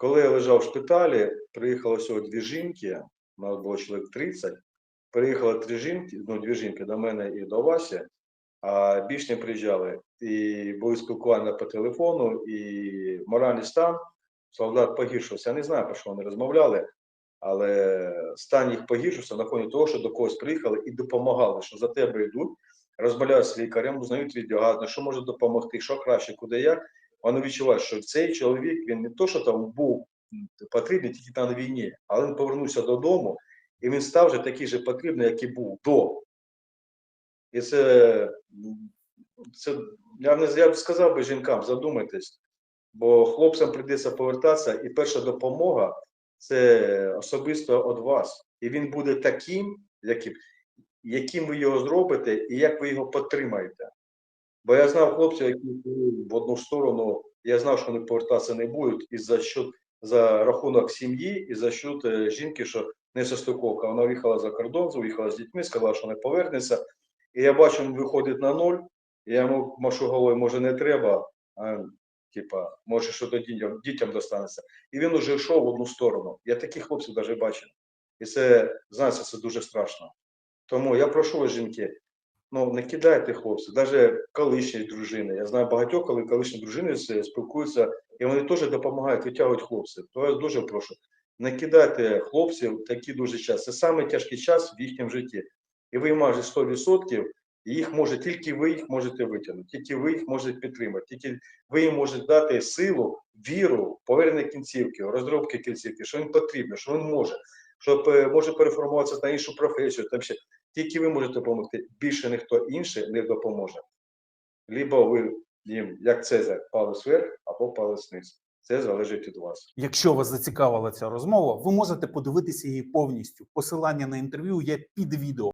Коли я лежав в шпиталі, приїхало всього дві жінки, у нас було чоловік 30, приїхало три жінки, ну, дві жінки до мене і до Васі, а більш не приїжджали. І були спілкування по телефону, і моральний стан солдат погіршився. Я не знаю, про що вони розмовляли, але стан їх погіршився на фоні того, що до когось приїхали і допомагали, що за тебе йдуть, розмовляють з лікарем, узнають від що може допомогти, що краще, куди як. Вони відчувають, що цей чоловік він не то, що там був потрібний тільки там на війні, але він повернувся додому, і він став вже такий же потрібний, як і був до. І це, це я не я б сказав би жінкам, задумайтесь, бо хлопцям прийдеться повертатися, і перша допомога це особисто від вас. І він буде таким, яким, яким ви його зробите, і як ви його підтримаєте. Бо я знав хлопців, які в одну сторону, я знав, що вони повертатися не будуть, і за счет за рахунок сім'ї, і за счет е, жінки, що не состиковка. Вона виїхала за кордон, виїхала з дітьми, сказала, що не повернеться. І я бачу, він виходить на ноль, я йому машу головою, може, не треба, а, типа, може, що дітям, дітям достанеться. І він уже йшов в одну сторону. Я таких хлопців навіть бачив. І це, знаєте, це дуже страшно. Тому я прошу жінки, ну не кидайте хлопців, навіть колишні дружини. Я знаю багатьох, коли колишні дружини спілкуються, і вони теж допомагають, витягують хлопців. То я дуже прошу, не кидайте хлопців в такий дуже час. Це саме тяжкий час в їхньому житті. І ви майже 100%, і їх може тільки ви їх можете витягнути, тільки ви їх можете підтримати, тільки ви їм можете дати силу, віру, повернення кінцівки, розробки кінцівки, що він потрібно, що він може, щоб е, може переформуватися на іншу професію. Там ще тільки ви можете допомогти. Більше ніхто інший не допоможе. Либо ви їм, як Цезар, палець вверх або палець вниз. Це залежить від вас. Якщо вас зацікавила ця розмова, ви можете подивитися її повністю. Посилання на інтерв'ю є під відео.